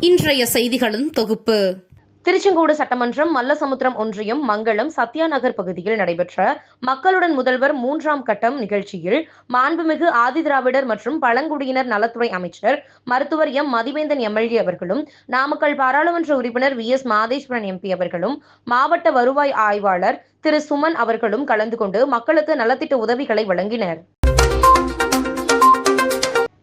இன்றைய செய்திகளின் தொகுப்பு. திருச்செங்கோடு சட்டமன்றம் மல்லசமுத்திரம் ஒன்றியம் மங்களம் சத்யா நகர் பகுதியில் நடைபெற்ற மக்களுடன் முதல்வர் மூன்றாம் கட்டம் நிகழ்ச்சியில் மாண்புமிகு ஆதிதிராவிடர் மற்றும் பழங்குடியினர் நலத்துறை அமைச்சர் மருத்துவர் எம். மதிவேந்தன் எம்எல்ஏ அவர்களும் நாமக்கல் பாராளுமன்ற உறுப்பினர் வி. எஸ். மாதேஸ்வரன் எம்பி அவர்களும் மாவட்ட வருவாய் ஆய்வாளர் திரு. சுமன் அவர்களும் கலந்து கொண்டு மக்களுக்கு நலத்திட்ட உதவிகளை வழங்கினர்.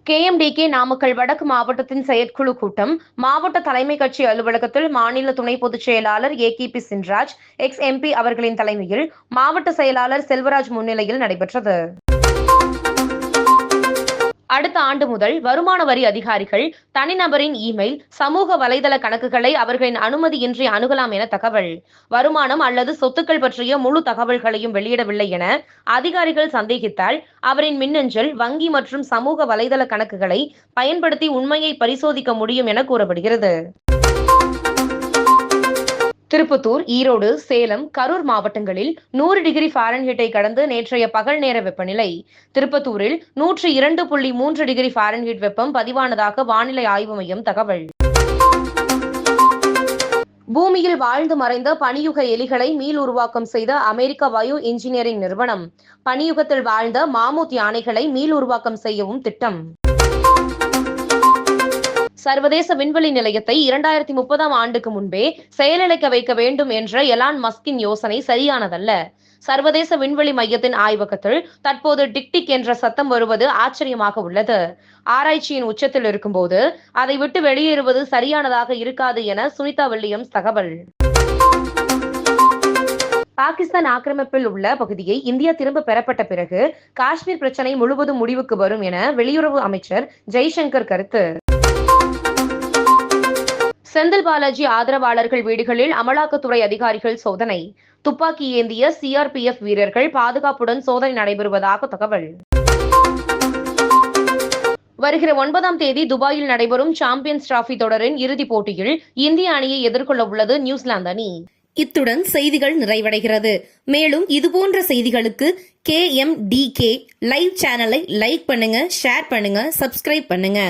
கேஎம்டிகே நாமக்கல் வடக்கு மாவட்டத்தின் செயற்குழு கூட்டம். மாவட்ட தலைமை கட்சி அலுவலகத்தில் மாநில துணை பொதுச் செயலாளர் A K P Chinraj ex MP அவர்களின் தலைமையில் மாவட்ட செயலாளர் செல்வராஜ் முன்னிலையில் நடைபெற்றது. அடுத்த ஆண்டு முதல் வருமான வரி அதிகாரிகள் தனிநபரின் இமெயில் சமூக வலைதள கணக்குகளை அவர்களின் அனுமதியின்றி அணுகலாம் என தகவல். வருமானம் அல்லது சொத்துக்கள் பற்றிய முழு தகவல்களையும் வெளியிடவில்லை என அதிகாரிகள் சந்தேகித்தால் அவரின் மின்னஞ்சல் வங்கி மற்றும் சமூக வலைதள கணக்குகளை பயன்படுத்தி உண்மையை பரிசோதிக்க முடியும் என கூறப்படுகிறது. திருப்பத்தூர் ஈரோடு சேலம் கரூர் மாவட்டங்களில் நூறு டிகிரி ஃபாரன்ஹீட்டை கடந்து நேற்றைய பகல் நேர வெப்பநிலை. திருப்பத்தூரில் நூற்றி இரண்டு புள்ளி மூன்று டிகிரி ஃபாரன்ஹீட் வெப்பம் பதிவானதாக வானிலை ஆய்வு மையம் தகவல். பூமியில் வாழ்ந்து மறைந்த பனியுக எலிகளை மீள் உருவாக்கம் செய்த அமெரிக்க பயோ இன்ஜினியரிங் நிறுவனம். பனியுகத்தில் வாழ்ந்த மாமூத் யானைகளை மீள் உருவாக்கம் செய்யவும் திட்டம். சர்வதேச விண்வெளி நிலையத்தை இரண்டாயிரத்தி முப்பதாம் ஆண்டுக்கு முன்பே செயலிழக்க வைக்க வேண்டும் என்ற எலான் மஸ்கின் யோசனை சரியானதல்ல. சர்வதேச விண்வெளி மையத்தின் ஆய்வகத்தில் தற்போது டிக்டிக் என்ற சத்தம் வருவது ஆச்சரியமாக உள்ளது. ஆராய்ச்சியின் உச்சத்தில் இருக்கும்போது அதை விட்டு வெளியேறுவது சரியானதாக இருக்காது என சுனிதா வில்லியம்ஸ் தகவல். பாகிஸ்தான் ஆக்கிரமிப்பில் உள்ள பகுதியை இந்தியா திரும்ப பெறப்பட்ட பிறகு காஷ்மீர் பிரச்சனை முழுவதும் முடிவுக்கு வரும் என வெளியுறவு அமைச்சர் ஜெய்சங்கர் கருத்து. செந்தில் பாலாஜி ஆதரவாளர்கள் வீடுகளில் அமலாக்கத்துறை அதிகாரிகள் சோதனை. துப்பாக்கி ஏந்திய சிஆர்பிஎஃப் வீரர்கள் பாதுகாப்புடன் சோதனை நடைபெறுவதாக தகவல். வருகிற ஒன்பதாம் தேதி துபாயில் நடைபெறும் சாம்பியன்ஸ் டிராபி தொடரின் இறுதிப் போட்டியில் இந்திய அணியை எதிர்கொள்ள உள்ளது நியூசிலாந்து அணி. இத்துடன் செய்திகள் நிறைவடைகிறது. மேலும் இதுபோன்ற செய்திகளுக்கு K M D K live சேனலை லைக் பண்ணுங்க ஷேர் பண்ணுங்க சப்ஸ்கிரைப் பண்ணுங்க.